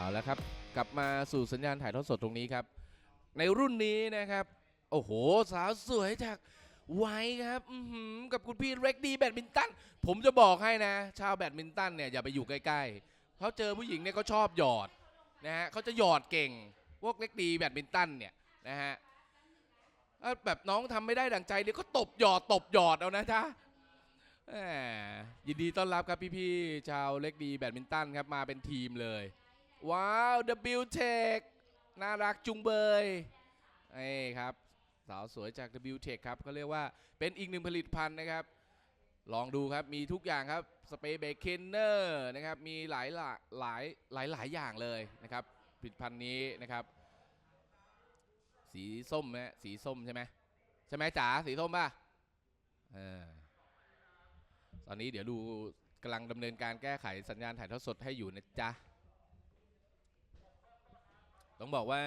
เอาละครับ กลับมาสู่สัญญาณถ่ายทอดสดตรงนี้ครับ ในรุ่นนี้นะครับ โอ้โห สาวสวยจากไว้ครับกับคุณพี่เร็กดีแบดมินตัน ผมจะบอกให้นะ ชาวแบดมินตันเนี่ยอย่าไปอยู่ใกล้ๆเพราเจอผู้หญิงเนี่ยเขาชอบหยอดนะฮะเขาจะหยอดเก่ง พวกเล็กดีแบดมินตันเนี่ยนะฮะถ้าแบบน้องทำไม่ได้ดังใจเดี๋ยวก็ตบหยอดตบหยอดเอานะจ๊ะแหมยินดีต้อนรับครับพี่ๆชาวเล็กดีแบดมินตันครับมาเป็นทีมเลย ว้าว W Tech น่ารักจุงเบยไอ้ครับ สาวสวยจาก W Tech ครับเขาเรียกว่าเป็นอีกหนึ่งผลิตภัณฑ์นะครับ ลองดูครับ มีทุกอย่างครับ สเปรย์เบคเคนเนอร์นะครับ มีหลายหลายหลายหลายหลายอย่างเลยนะครับ ผลิตภัณฑ์นี้นะครับ สีส้มนะสีส้มใช่ไหมใช่ไหมจ๋าสีส้มป่ะเออตอนนี้เดี๋ยวดูกำลังดำเนินการแก้ไขสัญญาณถ่ายทอดสดให้อยู่นะจ๊ะ ต้องบอกว่า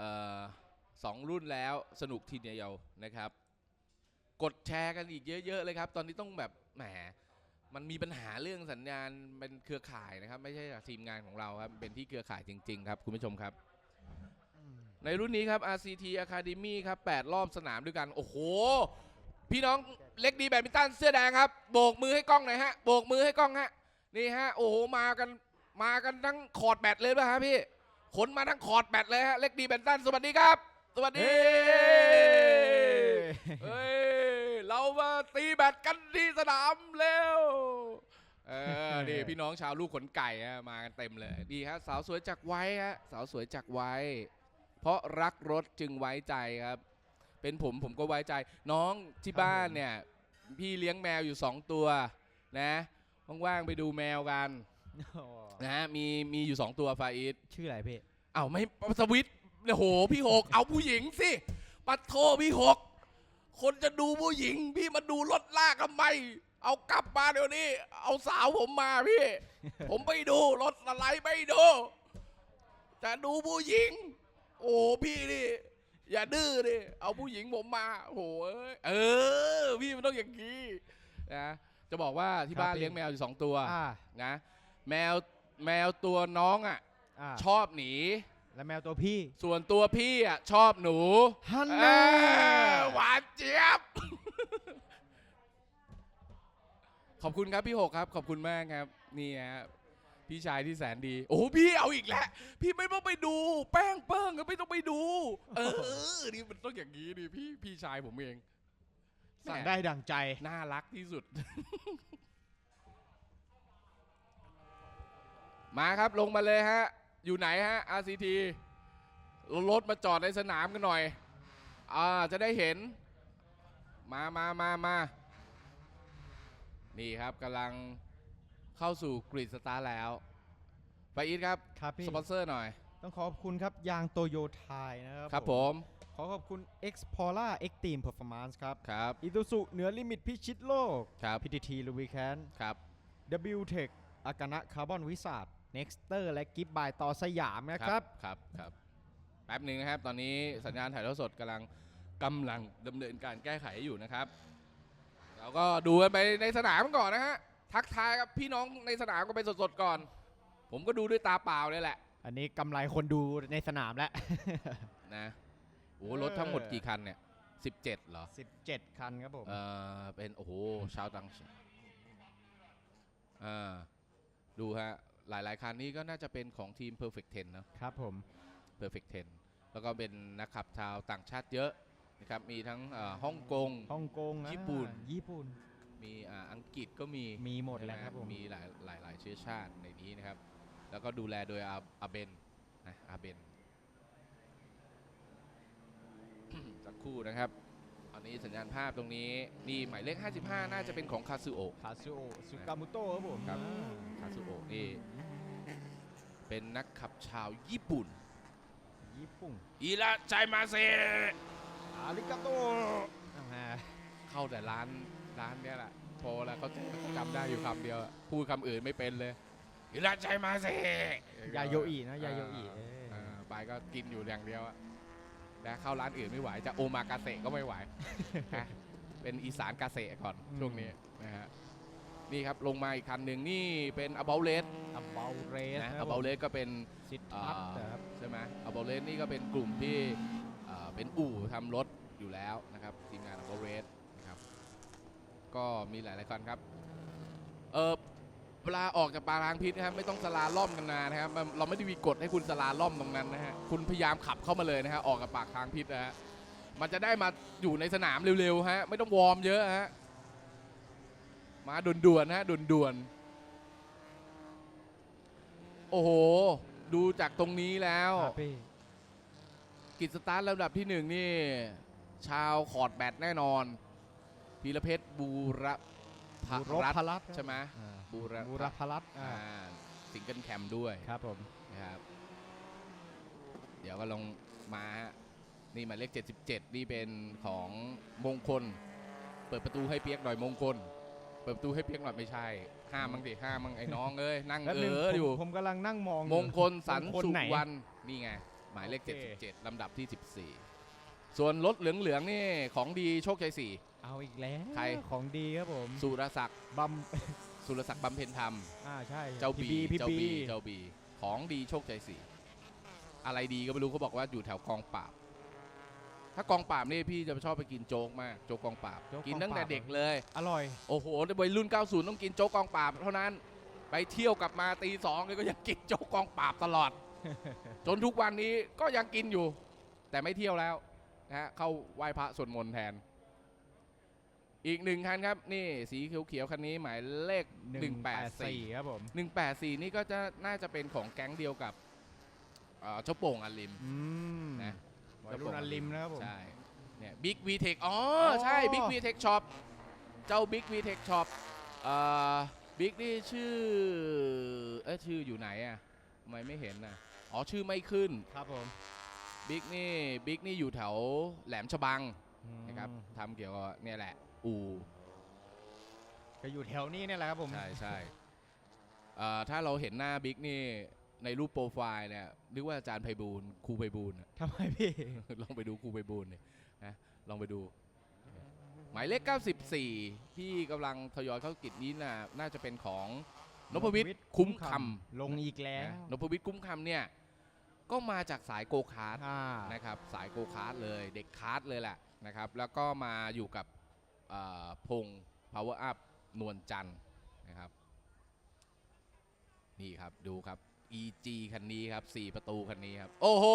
ออสองรุ่นแล้วสนุกทีเดียวนะครับ กดแชร์กันอีกเยอะ ๆ เลยครับ ตอนนี้ต้องแบบแหมมันมีปัญหาเรื่องสัญญาณเป็นเครือข่ายนะครับ ไม่ใช่ทีมงานของเราครับ เป็นที่เครือข่ายจริง ๆ ครับ คุณผู้ชมครับ ในรุ่นนี้ครับ RCT Academy ครับ 8 รอบสนามด้วยกัน โอ้โห พี่น้องเล็กดีแบดมินตันเสื้อแดงครับ โบกมือให้กล้องหน่อยฮะ โบกมือให้กล้องฮะ นี่ฮะ โอ้โห มากัน มากันทั้งคอร์ดแบตเลยป่ะฮะพี่ ขนมาทั้งคอร์ดแบตเลยฮะ เล็กดีแบดมินตันสวัสดีครับ สวัสดีเฮ้ยเรามาตีแบตกันที่สนามเร็วเออนี่พี่น้องชาวลูกขนไก่ฮะมากันเต็มเลยดีครับสาวสวยจากไว้ฮะสาวสวยจากไว้ เพราะรักรถจึงไว้ใจครับ เป็นผมผมก็ไว้ใจ น้องที่บ้านเนี่ย พี่เลี้ยงแมวอยู่สองตัวนะว่างๆไปดูแมวกัน นะฮะมีมีอยู่สองตัวฟาอิสชื่ออะไรพี่เอ้าไม่สวิตช์โอ้โหพี่หกเอาผู้หญิงสิปัดโทพี่หกคนจะดูผู้หญิง พี่มาดูรถลากทำไมเอากลับมาเดี๋ยวนี้ เอาสาวผมมาพี่ ผมไม่ดูรถอะไรไม่ดูจะดูผู้หญิง โอ้พี่นี่อย่าดื้อดิเอาผู้หญิงผมมาโอ้โหเอ้ยเออ พี่มันต้องอย่างนี้นะจะบอกว่าที่บ้านครับพี่เลี้ยงแมวอยู่สองตัวอ่านะ แมวแมวตัวน้องอะอ่าชอบหนี แล้วแมวตัวพี่ ส่วนตัวพี่อะชอบหนูฮันเอแน่อหวานเจี๊ยบ ขอบคุณครับพี่หกครับ ขอบคุณมากครับ นี่ฮะพี่ชายที่แสนดี โอ้โหพี่เอาอีกแล้ว พี่ไม่ต้องไปดู แป้งเปิ้งก็ไม่ต้องไปดู เออนี่มันต้องอย่างนี้ดิพี่พี่ชายผมเองสั่งแหมได้ดังใจน่ารักที่สุด มาครับลงมาเลยฮะ อยู่ไหนฮะ RCT รถมาจอดในสนามกันหน่อย อ่าจะได้เห็น มามามามานี่ครับกำลังเข้าสู่กริดสตาร์ทแล้วไปอีทครับ ครับพี่สปอนเซอร์หน่อย ต้องขอบคุณครับ ยางโตโยไทยนะครับครับผม ขอขอบคุณ X p o l a Extreme Performance ครับครับอิตุสุเหนือลิมิตพิชิตโลกครับ PTT l u b r i c a n t ครับ W Tech อากานะคาร์บอนวิสาด Nexter และกิฟบายต่อสยามนะครับครับครับ แป๊บหนึ่งนะครับ ตอนนี้สัญญาณถ่ายทอดสดกำลังกำลังดำเนินการแก้ไขอยู่นะครับ เราก็ดูกันไปในสนามก่อนนะฮะ ทักทายกับพี่น้องในสนามก็ไปสดๆก่อน ผมก็ดูด้วยตาเปล่าเลยแหละ อันนี้กำไรคนดูในสนามแล้ว นะโอ้โหรถทั้งหมดกี่คันเนี่ย 17เหรอ 17 คันครับผม เออเป็น โอ้โหชาวต่างชาติอ่าดูฮะ หลายๆ คันนี้ก็น่าจะเป็นของทีม Perfect 10เนอะครับผม Perfect 10 แล้วก็เป็นนักขับชาวต่างชาติเยอะนะครับมีทั้งเอ่อฮ่องกงฮ่องกงอ่าญี่ปุ่น ญี่ปุ่น มีอ่าอังกฤษก็มีมีหมดใช่แล้วไฮะครับผมมีหลายหลายหลายเชื้อชาติในนี้นะครับ แล้วก็ดูแลโดยอาอาเบนนะอาเบนสักครู่นะครับ อันนี้สัญญาณภาพตรงนี้นี่หมายเลข 55 น่าจะเป็นของคาซูโอะคาซูโอะสุกามุโตะครับผมครับอ่าคาซูโอะนี่เป็นนักขับชาวญี่ปุ่น ญี่ปุ่นอีละใจมาเซอาริกาโตอ่าเข้าแต่ร้านร้านเนี้ยแหละพอแล้วเขาจำได้อยู่คำเดียวอะพูดคำอื่นไม่เป็นเลยอีละใจมาเซยาโยอินะยาโยอิเออเออไปก็กินอยู่อย่างเดียวอะ นะเข้าร้านอื่นไม่ไหว จะโอมากาเสะก็ไม่ไหวนะเป็นอีสานกาเสะก่อนช่วงนี้นะฮะนี่ครับลงมาอีกคันหนึ่งนี่เป็น about r a t อับเบลเรสนะนะ about r a t ก็เป็นสิทธัตถ์นะครับ ใช่ไหม about r a t นี่ก็เป็นกลุ่มที่เอ่อเป็นอู่ทำรถอยู่แล้วนะครับทีมงาน about r a t นะครับก็มีหลายๆคันครับเออ เวลาออกจากปารางพิษนะครับไม่ต้องสลาล่อมกันนานนะครับมันเราไม่ได้มีกฎให้คุณสลาล่อมตรงนั้นนะฮะคุณพยายามขับเข้ามาเลยนะฮะออกจากปากทางพิษนะฮะมันจะได้มาอยู่ในสนามเร็วๆฮะไม่ต้องวอร์มเยอะฮะมาด่วนๆฮะด่วนๆโอ้โห ดูจากตรงนี้แล้ว ครับพี่กิจสตาร์ทลำดับที่หนึ่งนี่ ชาวขอร์ดแบตแน่นอนพีรเพชรบูรพบูรรัตพน์รัตน์ใช่ไหม อ่า บูรบูรพรัตน์อ่าอ่าสิงเกิลแคมด้วยครับผมนะครับ เดี๋ยวก็ลงมาฮะนี่หมายเลข 77 นี่เป็นของมงคล เปิดประตูให้เปียกหน่อยมงคล เปิดประตูให้เปียกหน่อยไม่ใช่ ห้ามมั้งดิห้ามมั้งไอ้น้องเอ้ยนั่งแป๊บเอนึงออยู่ผมผมกำลังนั่งมองมงคลสันมงคลสุไหนวรรณนี่ไง หมายเลขโอเค77 ลำดับที่ 14 ส่วนรถเหลืองๆนี่ของดีโชคชัยเอาอีกแล้ว ใคร ของดีครับผม4สุรศักดิ์บัม สุรศักดิ์บำเพ็ญธรรม อ่าใช่เจ้าบีพี่เจ้าบีบีเจ้าบี ของดีโชคชัยสี่อะไรดีก็ไม่รู้เขาบอกว่าอยู่แถวกองปราบ ถ้ากองปราบนี่พี่จะชอบไปกินโจ๊กมากโจ๊กกองปราบ กินตั้งแต่เด็กเลย อร่อย โอ้โหวัยรุ่น 90 ต้องกินโจ๊กกองปราบ เท่านั้น ไปเที่ยวกลับมาตีสองเลยก็ยังกินโจ๊กกองปราบตลอด จนทุกวันนี้ก็ยังกินอยู่ แต่ไม่เที่ยวแล้วนะฮะเข้าไหว้พระสวดมนต์แทน อีกหนึ่งคันครับ นี่สีเขียวๆคันนี้หมายเลข 184 184 ครับผม 184 นี่ก็จะน่าจะเป็นของแก๊งเดียวกับเอ่อเจ้าโป่งอัลลิม อืมนะ วัยรุ่นอลิมนะครับผม ใช่เนี่ยบิ๊กวีเทคอ๋ออ๋อใช่บิ๊กวีเทคช็อปเจ้าบิ๊กวีเทคช็อปเอ่อบิ๊กนี่ชื่อเอ้ยชื่ออยู่ไหนอะทำไมไม่เห็นน่ะอ๋อชื่อไม่ขึ้นครับผมบิ๊กนี่บิ๊กนี่อยู่แถวแหลมฉบังอืมนะครับทำเกี่ยวกับเนี่ยแหละ อู่ก็อยู่แถวนี้เนี่ยแหละครับผม ใช่ใช่เอ่อถ้าเราเห็นหน้าบิ๊กนี่ในรูปโปรไฟล์เนี่ยนึกว่าอาจารย์ไพบูลย์ครูไพบูลย์อะ ทำไมพี่ ลองไปดูครูไพบูลย์เนี่ยนะลองไปดู หมายเลข 94 ที่กำลังทยอยเข้ากิจนี้น่ะน่าจะเป็นของนพวิทย์คุ้มคลงอีกำแล้วนะนพวิทย์คุ้มคำเนี่ยก็มาจากสายโกคาร์ท อ่านะครับสายโกคาร์ทเลยเด็กคาร์ทเลยแหละนะครับแล้วก็มาอยู่กับเอ่อ พง power up นวลจันทร์นะครับ นี่ครับดูครับ EG คันนี้ครับ 4 ประตูคันนี้ครับ โอ้โห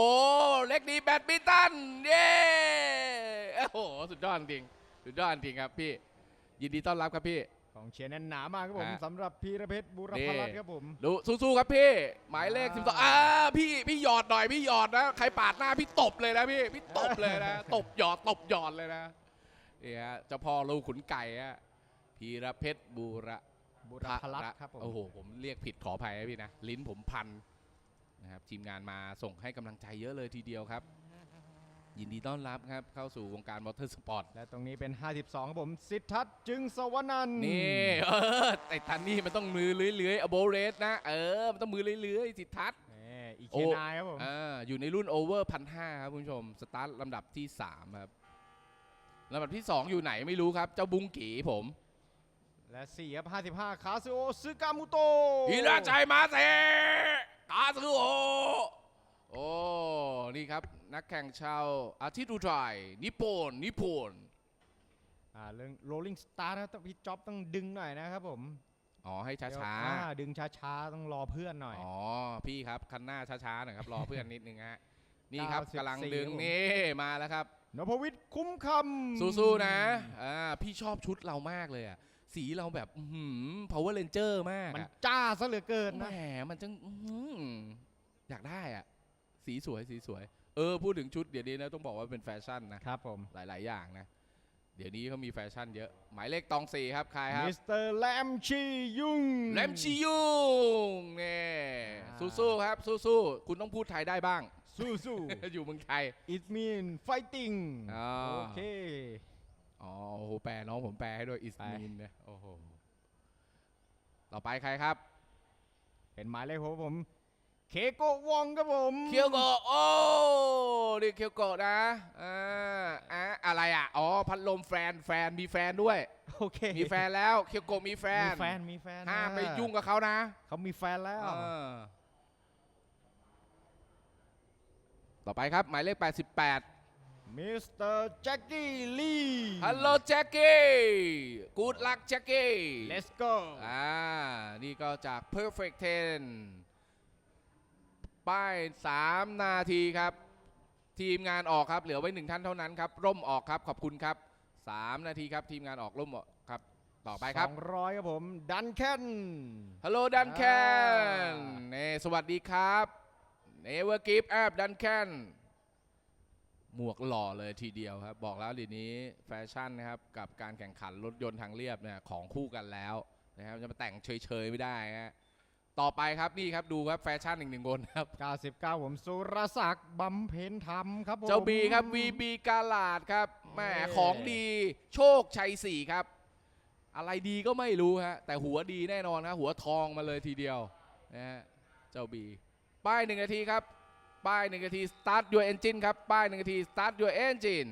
เล็กดีแบดมินตัน เย้โอ้โห สุดยอดจริง สุดยอดจริงครับพี่ ยินดีต้อนรับครับพี่ของเชียร์แน่นหนามากครับผมฮะสำหรับพีระเพชรบุรพรัตน์ครับผมดูสู้ๆครับพี่ หมายเลขอ่า12อ่าพี่พี่หยอดหน่อยพี่หยอดนะ ใครปาดหน้าพี่ตบเลยนะพี่พี่ตบเลยนะ ตบหยอดตบหยอดเลยนะ นี่ฮะเจ้าพ่อลูกขุนไก่ฮะพีระเพชรบูระบุรพรัตน์ครับผมโอ้โหผมเรียกผิดขออภัยนะพี่นะ ลิ้นผมพันนะครับทีมงานมาส่งให้กำลังใจเยอะเลยทีเดียวครับ ยินดีต้อนรับครับ เข้าสู่วงการมอเตอร์สปอร์ตและตรงนี้เป็น 52 ครับผม สิทธัตถ์จึงสวนันท์นี่เออไอ้ทันนี่มันต้องมือเลื้อยๆอโบเรสนะ เออ มันต้องมือเลื้อยๆสิทัศน์แหมอีโอ้เคนายครับผมอ่าอยู่ในรุ่นโอเวอร์พันห้าครับคุณผู้ชม สตาร์ทลำดับที่ 3 ครับ ลำดับที่ 2 อยู่ไหนไม่รู้ครับ เจ้าบุงกีผม และ4ครับ55 คาซิโอซึกามุโตอิราใจมาเซกาซึโอโอ้ นี่ครับ นักแข่งชาวอาทิตย์อุทัยนิปปนนิปปนอ่าเรื่อง rolling star นะครับต้องพี่จ๊อบต้องดึงหน่อยนะครับผมอ๋อ ให้ช้าเดี๋ยวช้าอ่ดึงช้าๆ ต้องรอเพื่อนหน่อยอ๋อ พี่ครับ คันหน้าช้า ๆ หน่อยครับ รอเพื่อนนิดนึงฮะ นี่ครับ94กำลังดึงครับผมนี่มาแล้วครับนพวิทย์คุ้มคำสู้ๆนะอ่าพี่ชอบชุดเรามากเลยอะสีเราแบบอื้อหือ power ranger มาก มันอะจ้าซะเหลือเกินแหมนะมันจังอื้อหืออยากได้อะ สีสวยสีสวย เออ พูดถึงชุดเดี๋ยวนี้นะต้องบอกว่าเป็นแฟชั่นนะครับผมหลาย ๆ อย่างนะ เดี๋ยวนี้เขามีแฟชั่นเยอะ หมายเลขตองสี่ครับ ใครครับมิสเตอร์แลมชียุงแลมชิยุงเนี่ยอ่าสู้ๆครับสู้ๆคุณต้องพูดไทยได้บ้าง สู้สู้อยู่เมืองไทย it mean fighting อ๋อโอเค อ๋อโอ้โหแปลน้องผมแปลให้ด้วยอิสไปมินนะโอ้โหต่อไปใครครับ เป็นหมายเลขของผม เคโกะวองครับผมเคียวโกะโอ้นี่เคียวโกะนะอ่าอะอะไรอะอ๋อพัดลมแฟนแฟนมีแฟนด้วย โอเคมีแฟนแล้วเคียวโกะมีแฟมีนแฟนมีแฟนห้ามนะไปยุ่งกับเขานะเขามีแฟนแล้ว เออ ต่อไปครับ หมายเลข 88 มิสเตอร์แจ็คกี้ลีฮัลโหลแจ็คกี้กูดลักแจ็คกี้ let's go อ่า นี่ก็จาก perfect 10 ป้าย 3 นาทีครับ ทีมงานออกครับ เหลือไว้หนึ่งท่านเท่านั้นครับ ร่มออกครับ ขอบคุณครับ 3 นาทีครับ ทีมงานออกร่มออกครับต่อไปครับสองร้อยครับผม ดันแคนฮัลโหลดันแคนอ่าเน่สวัสดีครับ เนเวอร์กิฟแอบดันแคนหมวกหล่อเลยทีเดียวครับ บอกแล้วเดียวนี้แฟชั่นนะครับ กับการแข่งขันรถยนต์ทางเรียบเนี่ยของคู่กันแล้วนะครับจะมาแต่งเฉยๆไม่ได้ฮะต่อไปครับนี่ครับดูครับแฟชั่นอีกหนึ่งคนครับ 99 ผมสุรศักดิ์บำเพ็ญธรรมครับผมเจ้าบีครับ VB กาลาดครับแหมเย้ของดีโชคชัยสี่ครับ อะไรดีก็ไม่รู้ฮะแต่หัวดีแน่นอนครับหัวทองมาเลยทีเดียวนะฮะเจ้าบี ป้ายหนึ่งนาทีครับ ป้ายหนึ่งนาที start your engine ครับ ป้ายหนึ่งนาที start your engine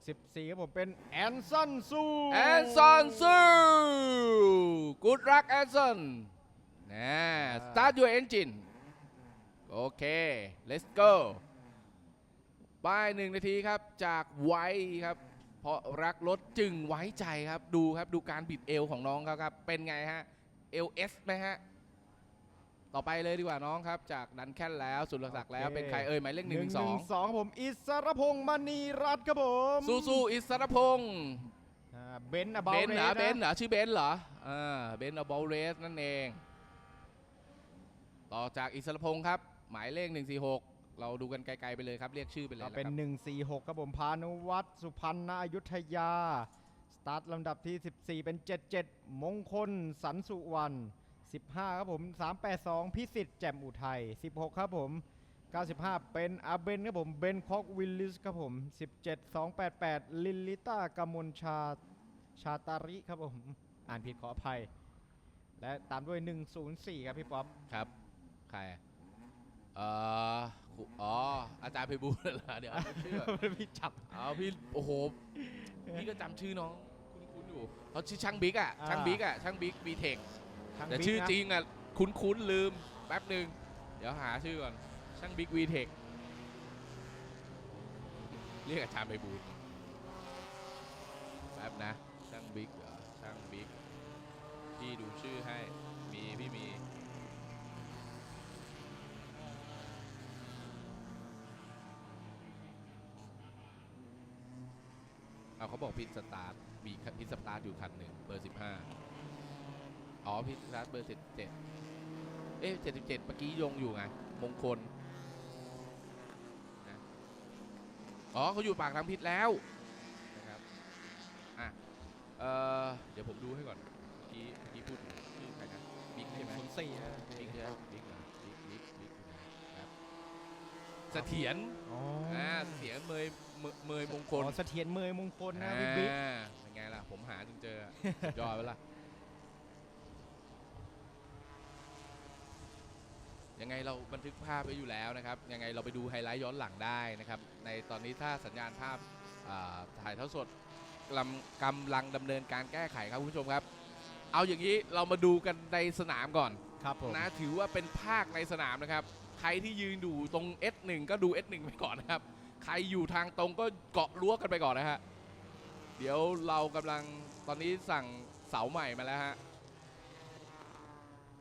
64ครับผมเป็นแอนซันซูแอนซอนซูกูดรักแอนซอนนะ start your engine โอเค let's go ป้ายหนึ่งนาทีครับจากไว้ครับ เพราะรักรถจึงไว้ใจครับ ดูครับดูการบิดเอวของน้องเขาครับ เป็นไงฮะ เอลเอสไหมฮะ ต่อไปเลยดีกว่าน้องครับ จากดันแค่นแล้วสุรศักดิ์แล้วเป็นใครเอ่ยหมายเลขหนึ่งหนึ่งสอง112ครับผม อิสรพงษ์มณีรัตน์ครับผมสู้สู้อิสรพงษ์อ่าเบนซ์อะบาเบนซ์เหรอรสเบนซ์เหรอชื่อเบนซ์เหรออ่าเบนซ์อบอลเรสนั่นเอง ต่อจากอิสรพงษ์ครับ หมายเลข 146 เราดูกันไกลๆไปเลยครับ เรียกชื่อไปเลยก็นะเป็นครับ146 ครับผมพานุวัฒน์สุพรรณอยุธยา สตาร์ทลำดับที่ 14 เป็น 77 มงคล สันสุวรรณ 15 ครับผม 382 พิสิทธิ์แจ่มอุทัย 16 ครับผม 95 เป็นอาเบนครับผม เบนคอกวิลลิสครับผม 17 288 ลิลลิต้ากมลชาชาตาริครับผม อ่านผิดขออภัย และตามด้วย 104 ครับพี่ป๊อป ครับ ใครอะเอ่อครูอ๋อ อาจารย์ไพบูลย์เหรอเดี๋ยวอ่านชื่อก่อน พี่จับ เอาพี่ โอ้โห พี่ก็จำชื่อน้อง คุ้นๆอยู่เขาชื่อช่างบิ๊กอะ อ่า ช่างบิ๊กอะ ช่างบิ๊กบีเทคทาง แต่บิ๊กชื่อนะจริงอะคุ้นๆลืมแป๊บหนึ่งเดี๋ยวหาชื่อก่อนช่างบิ๊กวีเทคเรียกอาจารย์ไพบูลย์แป๊บนะ ช่างบิ๊กเหรอช่างบิ๊กพี่ดูชื่อให้มีพี่มีเอาเขาบอกพิทสตาร์ทมีพิทสตาร์ทอยู่คันหนึ่งเบอร์สิบห้า อ๋อพิทสตาร์ทเบอร์สิบเจ็ดเอ๊ะเจ็ดสิบเจ็ดเมื่อกี้ยงอยู่ไง มงคลนะอ๋อเขาอยู่ปากทางพิษแล้วนะครับอะเอ่อเดี๋ยวผมดูให้ก่อนเมื่อกี้เมื่อกี้พูดชื่อใครนะบิ๊กใช่ไหมศูนย์สี่นะบิ๊กใช่ไหมบิ๊กเหรอบิ๊กบิ๊กบิ๊กนะครับเสถียรอ๋ออ่าเสียงเมยเมยเมยมงคลอ๋อเสถียรเมยมงคลนะพี่บิ๊ก อ่าเป็นไงล่ะ ผมหาจนเจอสุดยอดไปละ ยังไงเราบันทึกภาพไว้อยู่แล้วนะครับ ยังไงเราไปดูไฮไลท์ย้อนหลังได้นะครับ ในตอนนี้ถ้าสัญญาณภาพอ่าถ่ายเท่าสดกำลังกำลังดำเนินการแก้ไขครับคุณผู้ชมครับ เอาอย่างนี้เรามาดูกันในสนามก่อนครับผมนะถือว่าเป็นภาคในสนามนะครับ ใครที่ยืนอยู่ตรง S1 ก็ดู S1 ไปก่อนนะครับ ใครอยู่ทางตรงก็เกาะรั้วกันไปก่อนนะฮะเดี๋ยวเรากำลังตอนนี้สั่งเสาใหม่มาแล้วฮะ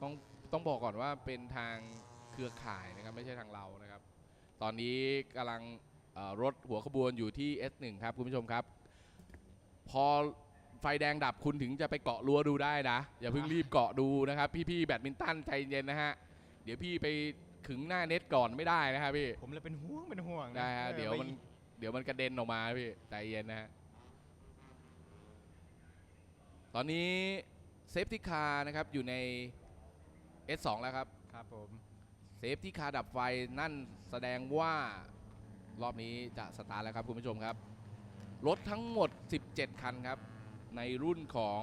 ต้องต้องบอกก่อนว่าเป็นทาง เครือข่ายนะครับไม่ใช่ทางเรานะครับ ตอนนี้กำลังเอ่อรถหัวขบวนอยู่ที่ S1 ครับคุณผู้ชมครับ พอไฟแดงดับคุณถึงจะไปเกาะรั้วดูได้นะ อย่าเพิ่งรีบเกาะดูนะครับ พี่ๆแบดมินตันใจเย็นนะฮะ เดี๋ยวพี่ไปขึงหน้าเน็ตก่อนไม่ได้นะครับพี่ ผมเลยเป็นห่วงเป็นห่วงนได้ฮะออเดี๋ยวมันไปเดี๋ยวมันกระเด็นออกมาพี่ใจเย็นนะฮะตอนนี้เซฟตี้คาร์นะครับอยู่ใน S2 แล้วครับ ครับผม เซฟตี้คาร์ดับไฟนั่นแสดงว่ารอบนี้จะสตาร์ทแล้วครับคุณผู้ชมครับ รถทั้งหมด 17 คันครับ ในรุ่นของ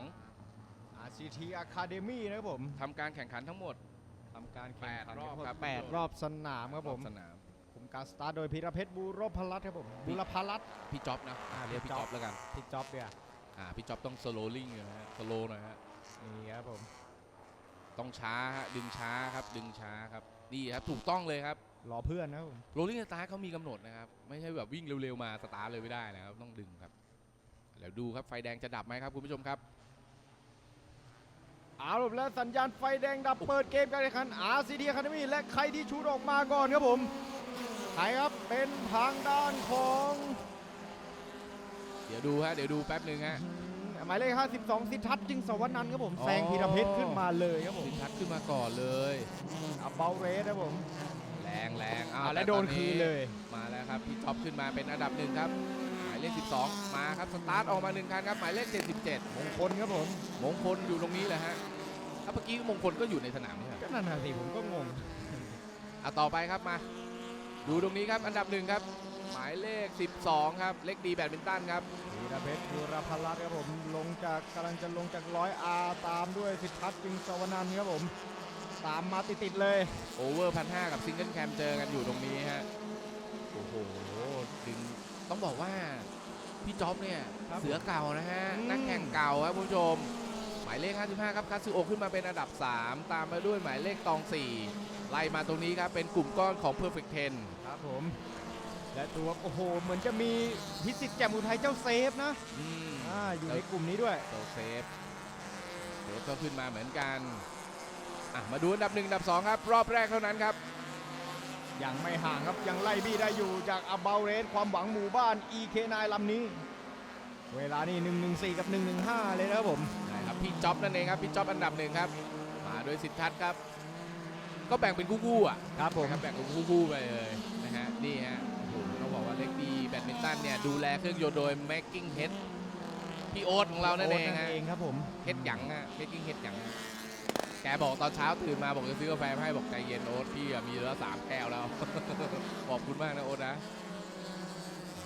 RCT Academy นะครับผมทำการแข่งขันทั้งหมด ทำการแข่งขันแปดรอบครับ แปดรอบสนามครับผมสนามคุมการสตาร์ทโดยพีรเพชรบูรพลัตน์ครับผมบูรพลัตน์พี่จ๊อบนะอ่าเรียกพี่พี่จ๊จ๊ออบบแล้วกันพี่จ๊อบเนี่ยอ่าพี่จ๊อบต้องสโลลิ่งนะฮะสโลหน่อยฮะนี่ครับผมต้องช้าฮะดึงช้าครับดึงช้าครับ นี่ครับถูกต้องเลยครับรอเพื่อนนะครับผมโรลลิ่งสตาร์ทเขามีกำหนดนะครับ ไม่ใช่แบบวิ่งเร็วๆมาสตาร์ทเลยไม่ได้นะครับ ต้องดึงครับ แล้วดูครับไฟแดงจะดับไหมครับคุณผู้ชมครับ เอาล่ะแล้วสัญญาณไฟแดงดับเปิดเกมการแข่งขัน RCT Academy และใครที่ชูดออกมาก่อนครับผมใครครับเป็นทางด้านของ เดี๋ยวดูฮะเดี๋ยวดูแป๊บหนึ่งฮะอืม หมายเลข52สิทธัตจึงสวรรค์นันท์ครับผมอ๋อแซงพีรเพชรขึ้นมาเลยครับผมสินทัศน์ขึ้นมาก่อนเลยอับเบลเรสครับผม แรงแรงอ้าอ่าวและต่โดนตอคืนเลย มาแล้วครับพี่ท็อปขึ้นมาเป็นอันดับหนึ่งครับ หมายเลข 12 มาครับสตาร์ทออกมาหนึ่งคันครับ หมายเลข 77 มงคลครับผม มงคลอยู่ตรงนี้แหละฮะถ้าเมื่อกี้มงคลก็อยู่ในสนามนี่ครับก็นั่นน่ะสิผมก็งงอะต่อไปครับมา ดูตรงนี้ครับอันดับหนึ่งครับ หมายเลข 12 ครับ เล็กดีแบดมินตันครับพีรเพชรบูรพลัตน์ครับผม ลงจากกำลังจะลงจากร้อยอาตามด้วยสิทธัตจึงสวรรค์นันท์ครับผม ตามมาติดๆเลย โอเวอร์พันห้ากับซิงเกิลแคมเจอกันอยู่ตรงนี้ฮะโอ้โหดึงต้องบอกว่า พี่จ๊อบเนี่ย ครับเสือเก่านะฮะ อืม นักแข่งเก่าครับคุณผู้ชม หมายเลข 55 ครับคาซึโอขึ้นมาเป็นอันดับ 3 ตามมาด้วยหมายเลขตอง 4 ไล่มาตรงนี้ครับ เป็นกลุ่มก้อนของ Perfect 10 ครับผม และตัวโอ้โห เหมือนจะมีพิสิทธิ์แจ่มอุทัยเจ้าเซฟนะอืมอ่าอยู่ในกลุ่มนี้ด้วยโซเซฟเซฟก็ขึ้นมาเหมือนกันอะมาดูอันดับหนึ่งอันดับสองครับ รอบแรกเท่านั้นครับ ยังไม่ห่างครับยังไล่บี้ได้อยู่จากอับเบลเรสความหวังหมู่บ้าน EK9 ลำนี้ เวลานี่114 กับ 115 เลยนะครับผมนะครับพี่จ๊อบนั่นเองครับพี่จ๊อบอันดับหนึ่งครับ มาด้วยสิทธัตถ์ครับ ก็แบ่งเป็นคู่ๆอะครับผมนะครับแบ่งเป็นคู่ๆไปเลยนะฮะนี่ฮะ เล็กดีแบดมินตันเนี่ยดูแลเครื่องยนต์โดย Making Head พี่โอ๊ตของเรานั่นเองโนั่ฮะนเองครับผมเฮ็ดหยังฮะ Making Head หยังแกบอกตอนเช้าตื่นมาบอกจะซื้อกาแฟมาให้บอกใจเย็นโอ๊ตพี่อะมีแล้วสามแก้วแล้ว ขอบคุณมากนะโอ๊ตนะ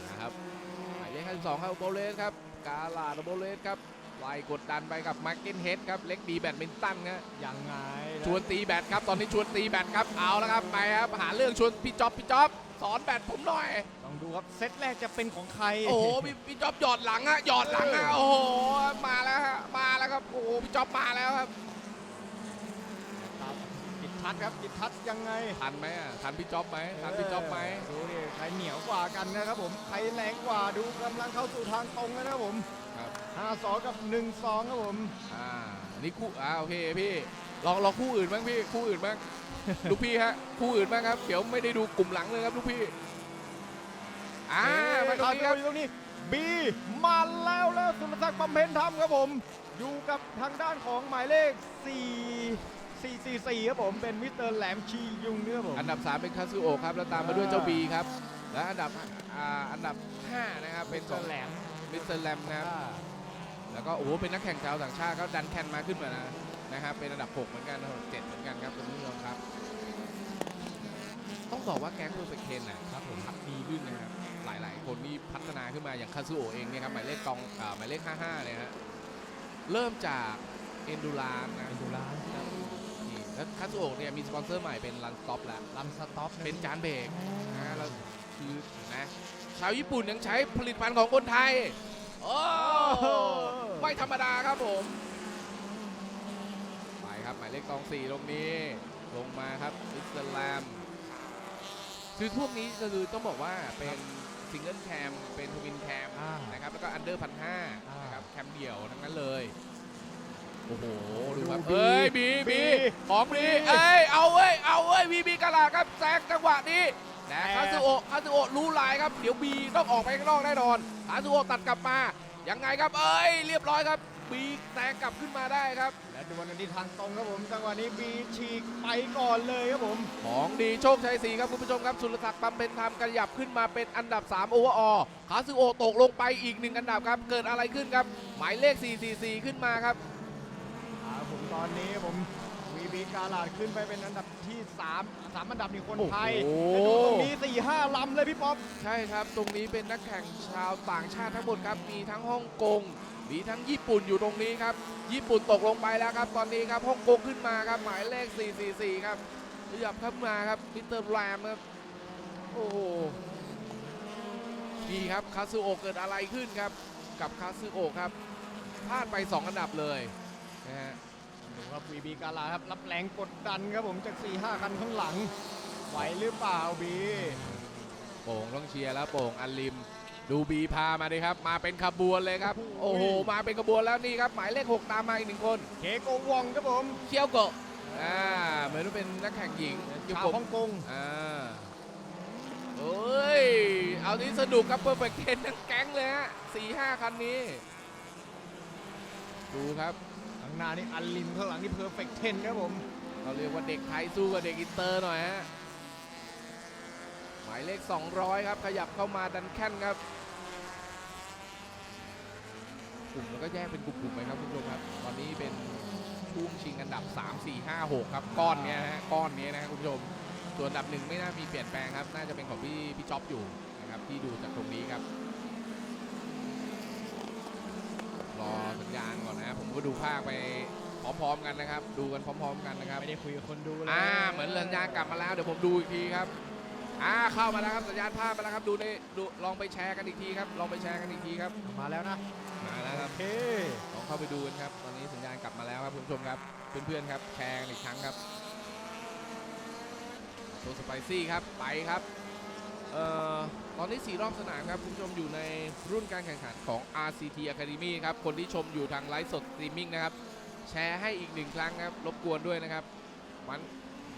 นะครับหมายเลข52ครับโบเลสครับกาลาดโบเลสครับไล่กดดันไปกับมาร์กินเฮดครับเล็กดีแบดมินตันครับยังไงะชวนตีแบดครับตอนนี้ชวนตีแบดครับเอาแล้วครับไปครับหาเรื่องชวนพี่จ๊อบพี่จ๊อบสอนแบดผมหน่อย ต้องดูครับเซตแรกจะเป็นของใครโอ้โหพี่พี่จ๊อบหยอดหลังอะหยอดหลังอะโอ้โหมาแล้วฮะมาแล้วครับโอ้โหพี่จ๊อบมาแล้วครับครับจิตทัศน์ครับจิตทัศน์ยังไงทันไหมอะทันพี่จ๊อบไหมทันพี่จ๊อบไหมดูดิใครเหนียวกว่ากันนะครับผมใครแรงกว่าดูกำลังเข้าสู่ทางตรงแล้วนะครับผมครับ5 2กับ 1 2ครับผมอ่านี่คู่อ่าโอเคพี่ลองลองคู่อื่นบ้างพี่คู่อื่นบ้างลูกพี่ฮะคู่อื่นบ้างครับเดี๋ยวไม่ได้ดูกลุ่มหลังเลยครับลูกพี่ อ่ามาตรงนี้ครับตรงนี้บีมาแล้วแล้วสุรศักดิ์บำเพ็ญธรรมครับผม อยู่กับทางด้านของหมายเลข 4 444ครับผมเป็นมิสเตอร์แหลมชียุงเนี่ยครับผมอันดับ 3 เป็นคาซูโอะครับ แล้วตามมาด้วยเจ้าบีครับ และอันดับอ่าอันดับ 5 นะครับ เป็นของแหลมมิสเตอร์แลมครับอ่าแล้วก็โอ้โหเป็นนักแข่งชาวต่างชาติก็ดันแคนมาขึ้นมานะนะครับเป็นอันดับ 6 เหมือนกันอันดับ7เหมือนกันครับคุณผู้ชมครับ ต้องบอกว่าแก๊งเพอร์เฟกเทนนะครับผมพัฒดีขึ้นนะครับ หลาย ๆ คนนี่พัฒนาขึ้นมาอย่างคาซูโอะเองเนี่ยครับหมายเลขกองอ่าหมายเลข 55เนี่ยฮะเริ่มจากเอนดูรานนะเป็นดูร้านครับนี่แล้วคาซูโอะเนี่ยมีสปอนเซอร์ใหม่เป็นรันสต็อปแล้วลันสต็อปเป็นจานเบรกนะแล้วคือนะชาวญี่ปุ่นยังใช้ผลิตภัณฑ์ของคนไทย โอ้ไม่ธรรมดาครับผมไปครับหมายเลขตองสี่ตรงนี้ ลงมาครับอิสลามคือพวกนี้ก็คือต้องบอกว่าเป็น ซิงเกิลแคมเป็นทวินแคมอ่านะครับแล้วก็อันเดอร์พันห้าอ่าน นะครับแคมเดี่ยวทั้งนั้นเลย โอ้โหดูดูครับบีเอ้ยบีบีบีของบีเอ้ยเอาเว้ยเอาเว้ยบีบีกะลาครับแซงจังหวะนี้นะแต่ คาซูโอะคาซูโอะรู้ลายครับเดี๋ยวบีต้องออกไปข้างนอกแน่นอนคาซูโอะตัดกลับมายังไงครับเอ้ยเรียบร้อยครับ บีแซงกลับขึ้นมาได้ครับ และดวลกันที่ทางตรงครับผมจังหวะนี้บีฉีกไปก่อนเลยครับผม ของดีโชคชัยศรีครับคุณผู้ชมครับสุรศักดิ์บำเพ็ญธรรมขยับขึ้นมาเป็นอันดับ3โอเวอร์ออคาซูโอะตกลงไปอีกหนึ่งอันดับครับเกิดอะไรขึ้นครับ หมายเลข 444 ขึ้นมาครับอ่าผมตอนนี้ผมวีบีกาลาดขึ้นไปเป็นอันดับที่3 3อันดับนี่คนไทยโอ้โหและดูตรงนี้4 5ลำเลยพี่ป๊อปใช่ครับ ตรงนี้เป็นนักแข่งชาวต่างชาติทั้งหมดครับมีทั้งฮ่องกง มีทั้งญี่ปุ่นอยู่ตรงนี้ครับ ญี่ปุ่นตกลงไปแล้วครับ ตอนนี้ครับฮ่องกงขึ้นมาครับหมายเลข 444 ครับขยับเข้ามาครับมิสเตอร์แรมครับ โอ้โหนี่ครับคาซูโอะเกิดอะไรขึ้นครับ กับคาซูโอะครับพลาดไป 2 อันดับเลยนะฮะดูครับวีบีกาลาครับรับแรงกดดันครับผมจาก 4-5 คันข้างหลัง ไหวหรือเปล่าบีโป่งต้องเชียร์แล้วโป่งอันลิม ดูบีพามาดิครับ มาเป็นขบวนเลยครับ โอ้โห มาเป็นขบวนแล้วนี่ครับ หมายเลข 6 ตามมาอีกหนึ่งคน เคโกวองครับผมเคียวโกะอ่าเหมือนว่าเป็นนักแข่งหญิงยุชาวโกะฮ่องกงอ่าโอ้ย เอาที่สนุกครับเพื่อร์เฟกเทนทั้งแก๊งเลยฮะสี่ห้าคันนี้ ดูครับข้างหน้านี่อันลิมข้างหลังนี่เพอร์เฟกเทนครับผมเราเรียกว่าเด็กไทยสู้กับเด็กอินเตอร์หน่อยฮะหมายเลข 200 ครับ ขยับเข้ามาดันแค่นครับ ก ลุ่มแล้วก็แยกเป็นกลุ่มๆไปครับคุณผู้ชมครับตอนนี้เป็นช่วงชิงอันดับ 3 4 5 6 ครับก้อนเนี้ยนะฮะก้อนเนี้ยนะครับคุณผู้ชมส่วนอันดับหนึ่งไม่น่ามีเปลี่ยนแปลงครับ น่าจะเป็นของพี่พี่จ๊อบอยู่นะครับที่ดูจากตรงนี้ครับ รอสัญญาณก่อนนะครับผมก็ดูภาคไปพร้อมๆกันนะครับ ดูกันพร้อม ๆ กันนะครับไม่ได้คุยกับคนดูเลยอ่าเหมือนสัญญาณกลับมาแล้วเดี๋ยวผมดูอีกทีครับอ่าเข้ามาแล้วครับสัญญาณภาพมาแล้วครับดูในดูลองไปแชร์กันอีกทีครับลองไปแชร์กันอีกทีครับมาแล้วนะ เคลองเข้าไปดูกันครับ ตอนนี้สัญญาณกลับมาแล้วครับคุณผู้ชมครับเพื่อนๆครับแชร์กันอีกครั้งครับโซสไปซี่ครับไปครับเอ่อตอนนี้4รอบสนามครับคุณผู้ชมอยู่ในรุ่นการแข่งขันของ RCT Academy ครับคนที่ชมอยู่ทางไลฟ์สดสตรีมมิ่งนะครับแชร์ให้อีกหนึ่งครั้งครับรบกวนด้วยนะครับมัน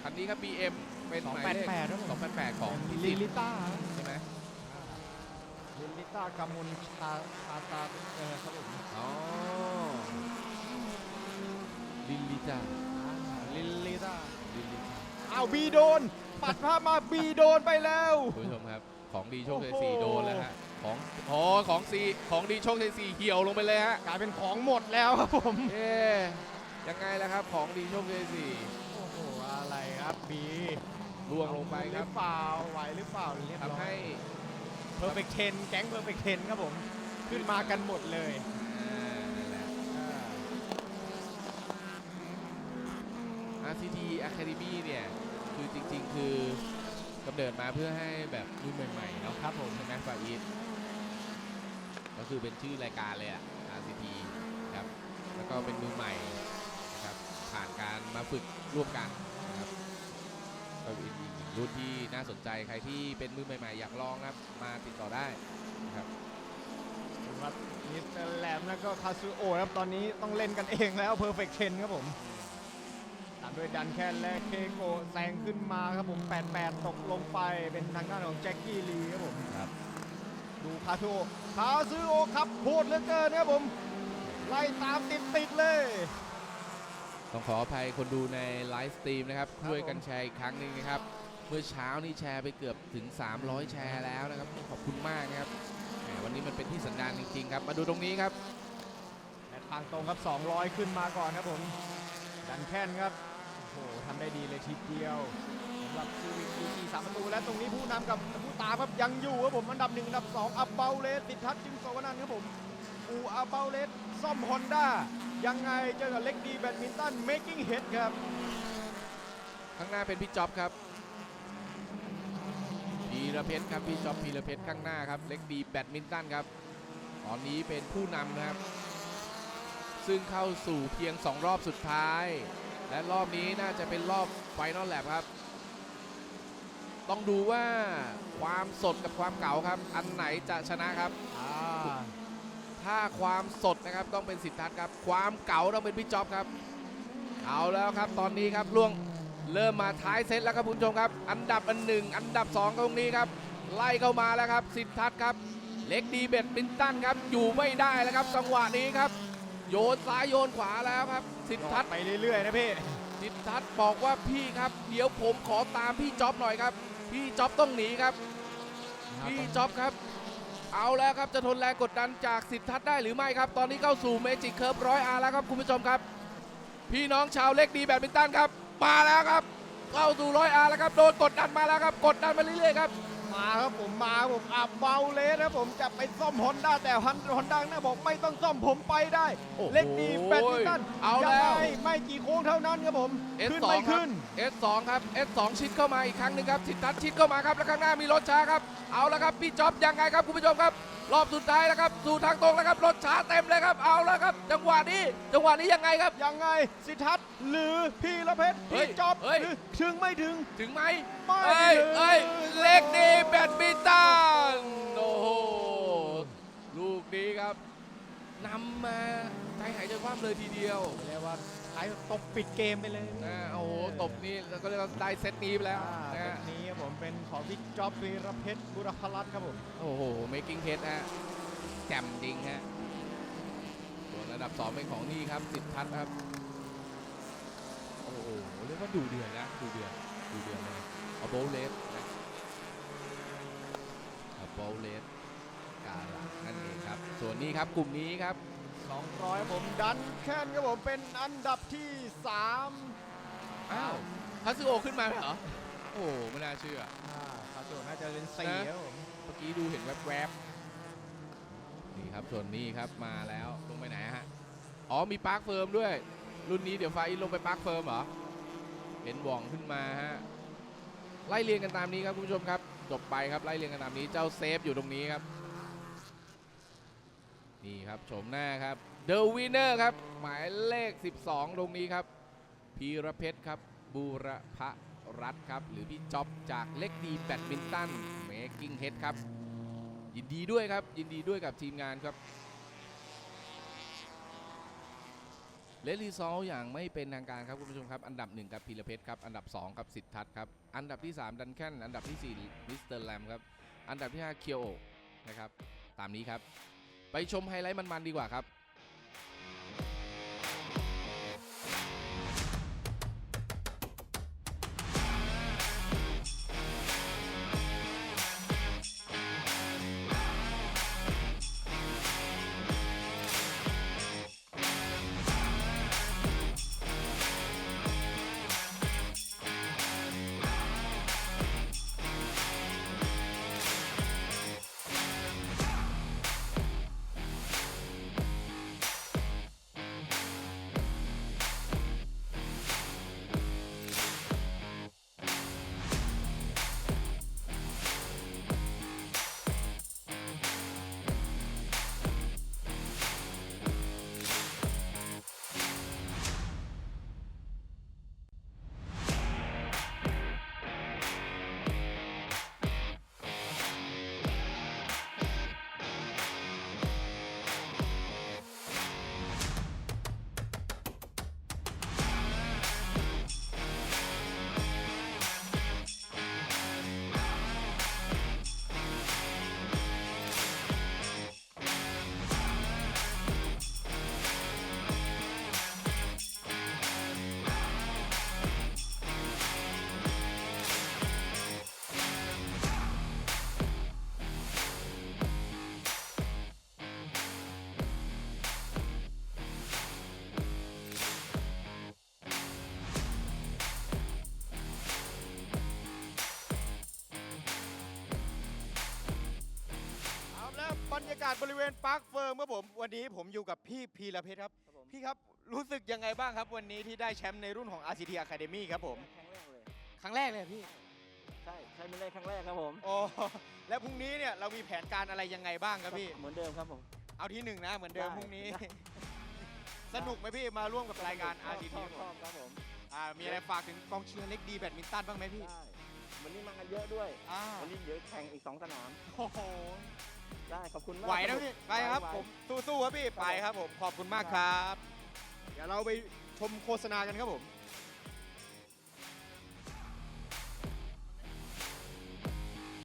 คันนี้ครับ BM เป็นหมายเลข288ครับผม 288 ของพิลิสิทลิธิ์ต้าใช่ไหมลิลิต้ากามุลชาชาตาเออครับผม อ๋อลิลลิจ้าลิลิต้าลิลลิจ้าอ้าวบีโดน ปัดภาพมาบีโดนไปแล้ว คุณผู้ชมครับ ของดีโชคชัยโอ้โหสี่โดนแล้วฮะ ของอ๋อของสีของดีโชคชัยสี่เหี่ยวลงไปเลยฮะ กลายเป็นของหมดแล้วครับผมเอ๊ะยังไงล่ะครับ ของดีโชคชัยสี่โอ้โหอะไรครับบีล่วงลงไปครับหรือเปล่าไหวหรือเปล่าเรียบร้อทำให้ยเพอร์เฟกเทนแก๊งเพอร์เฟกเทนครับผม ขึ้นมากันหมดเลย อ่านั่นแหละ อ่า RCT Academy เนี่ยคือจริง ๆ คือกำเนิดมาเพื่อให้แบบรุ่นใหม่ๆเนาะครับผมใช่ไหมฟาอีฟก็คือเป็นชื่อรายการเลยอะ RCT ครับแล้วก็เป็นมือใหม่นะครับผ่านการมาฝึกร่วมกันนะครับก็เป็นอีกหนึ่งรุ่นที่น่าสนใจใครที่เป็นมือใหม่ ๆ อยากลองนะครับมาติดต่อได้นะครับดูครับมิสเตอร์แลมแล้วก็คาซูโอะครับตอนนี้ต้องเล่นกันเองแล้วเพอร์เฟกเทนครับผม ตามด้วยดันแคนและเคโกะแซงขึ้นมาครับผม 88 ตกลงไปเป็นทางด้านของแจ็คกี้ลีครับผมครับดูคาซูโอะคาซูโอะครับโหดเหลือเกินครับผม ไล่ตามติดติดๆเลย ต้องขออภัยคนดูในไลฟ์สตรีมนะครับครับช่วยกันแชร์อีกครั้งหนึ่งนะครับ เมื่อเช้านี่แชร์ไปเกือบถึง 300 แชร์แล้วนะครับ ขอบคุณมากนะครับแหมวันนี้มันเป็นที่สัญญาณจริงๆครับ มาดูตรงนี้ครับและทางตรงครับ 200 ขึ้นมาก่อนครับผมดันแคนครับโอ้โหทำได้ดีเลยทีเดียวสำหรับซีวิกดีสามประตูและตรงนี้ผู้นำกับผู้ตามครับยังอยู่ครับผมอันดับหนึ่งอันดับสองอับเบาเลสติดทัศน์จึงโสวนันครับผมอูอับเบาเลสซ่อมฮอนด้ายังไงเจอกับเล็กดีแบดมินตันเมกิ้งเฮดครับข้างหน้าเป็นพี่จ๊อบครับพีระเพชรครับพี่จ๊อบพีระเพชรข้างหน้าครับเล็กดีแบดมินตันครับตอนนี้เป็นผู้นำนะครับ ซึ่งเข้าสู่เพียง 2 รอบสุดท้าย และรอบนี้น่าจะเป็นรอบไฟนอลแลบครับ ต้องดูว่าความสดกับความเก่าครับ อันไหนจะชนะครับอ่าถ้าความสดนะครับต้องเป็นสิทธัตถ์ครับ ความเก่าต้องเป็นพี่จ๊อบครับ เอาแล้วครับตอนนี้ครับล่วงเริ่มมาท้ายเซตแล้วครับคุณผู้ชมครับ อันดับอันหนึ่งอันดับสองตรงนี้ครับ ไล่เข้ามาแล้วครับ สิทธัตถ์ครับ เล็กดีเบ็ดบินตันครับอยู่ไม่ได้แล้วครับจังหวะนี้ครับ โยนซ้ายโยนขวาแล้วครับ สิทธัตถ์ไปเรื่อยๆนะพี่ สิทธัตถ์บอกว่าพี่ครับ เดี๋ยวผมขอตามพี่จ๊อบหน่อยครับ พี่จ๊อบต้องหนีครับ พี่จ๊อบครับ เอาแล้วครับจะทนแรงกดดันจากสิทธัตถ์ได้หรือไม่ครับ ตอนนี้เข้าสู่เมจิกเคิร์ฟร้อยอาร์แล้วครับคุณผู้ชมครับ พี่น้องชาวเล็กดีแบดมินตันครับ มาแล้วครับ เข้าสู่ร้อยอาร์แล้วครับ โดนกดดันมาแล้วครับ กดดันมาเรื่อยๆครับ มามาครับผมมาครับผมอะเบาเลสครับผมจะไปซ่อมฮอนด้าแต่ฮันฮอนด้าหน้าบอกไม่ต้องซ่อมผมไปได้ โอ้โหเล็กดีแบดมินตันเอายัแล้วไงไม่กี่โค้งเท่านั้นครับผม ขึ้น S2 ไม่ครับขึ้น S2 ครับ S2 ชิดเข้ามาอีกครั้งหนึ่งครับสิทธัตชิดเข้ามาครับแล้วข้างหน้ามีรถช้าครับ เอาละครับพี่จ๊อบยังไงครับคุณผู้ชมครับ รอบสุดท้ายแล้วครับ สู่ทางตรงแล้วครับ รถช้าเต็มเลยครับ เอาละครับ จังหวะนี้ จังหวะนี้ยังไงครับ ยังไง สิทธัตถ์หรือพี่ละเพชรเฮ้ยพี่จอบเฮ้ย หรือถึงไม่ถึง ถึงไหมไม่เอ้ยถึง เอ้ยเล็กดีแบดมินตันโอ้โห ลูกนี้ครับนำมาใจหายใจคว่ำเลยทีเดียว เรียกว่าขายตบปิดเกมไปเลยนะโอ้โหตบนี่แล้วก็เรียกว่าได้เซตนี้ไปแล้วอ่านะเซฮะตนี้ครับผมเป็นของพี่จอบวีรเพชรบุรพรัตน์ครับผมโอ้โห making head ฮะแจ่มจริงฮะส่วนอันดับ2เป็นของนี่ครับสิทธัตถ์ครับโอ้โหเรียกว่าดูเดือดนะดูเดือดดูเดือดเลยเอาโบเลสนะเอาโบเลสกาลานั่นเองครับ ส่วนนี้ครับกลุ่มนี้ครับ 200 ผมดันแค่นครับผมเป็นอันดับที่ 3 อ้าวคาซึโอขึ้นมาเหรอ โอ้โหไม่น่าเชื่ออ่าคาโจน่าจะเป็นสี่นะครับผมเมื่อกี้ดูเห็นแวบๆ นี่ครับส่วนนี้ครับมาแล้วลงไปไหนฮะ อ๋อมีปาร์คเฟิร์มด้วย รุ่นนี้เดี๋ยวไฟาอินลงไปปาร์คเฟิร์มเหรอ เห็นหว่องขึ้นมาฮะ ไล่เรียงกันตามนี้ครับคุณผู้ชมครับ จบไปครับไล่เรียงกันตามนี้เจ้าเซฟอยู่ตรงนี้ครับ นี่ครับโฉมหน้าครับ The Winner ครับ หมายเลข 12 ตรงนี้ครับ พีรเพชรครับ บูรพรัตน์ครับ หรือพี่จ๊อบจากเล็กดีแบดมินตันเมคกิ้งเฮดครับ ยินดีด้วยครับ ยินดีด้วยกับทีมงานครับเลดรีซอลอย่างไม่เป็นทางการครับคุณผู้ชมครับ อันดับหนึ่งครับพีรเพชรครับ อันดับสองครับสิทธัตถ์ครับ อันดับที่สามดันแคนอันดับที่สี่มิสเตอร์แลมครับ อันดับที่ห้าเคียวโอนะครับ ตามนี้ครับ ไปชมไฮไลท์มันๆดีกว่าครับากาศบริเวณปาร์คเฟิร์มครับผมวันนี้ผมอยู่กับพี่พีรเพชรครับ ครับผม พี่ครับรู้สึกยังไงบ้างครับวันนี้ที่ได้แชมป์ในรุ่นของ RCT Academy ครับผม ครั้งแรกเลย ครั้งแรกเลยพี่ใช่ใช่ไม่ได้ครั้งแรกครับผมโอ้แล้วพรุ่งนี้เนี่ยเรามีแผนการอะไรยังไงบ้างครับพี่ เหมือนเดิมครับผม เอาที่หนึ่งนะเหมือนเดิมได้พรุ่งนี้ ได้ สนุกไหมพี่มาร่วมกับรายการชอบ RCT ชอบชอบครับผมอ่ามีอะไรฝากถึงกองเชียร์เล็กดีแบดมินตันบ้างไหมพี่ได้วันนี้มากันเยอะด้วย อ่าวันนี้เดี๋ยวแข่งอีกสองสนาม โอ้โห ได้ขอบคุณมากไหวนะพี่ไปครับไหวผมสู้ๆครับพี่ครับไปครับผมขอบคุณมากครับ เดี๋ยวเราไปชมโฆษณากันครับผม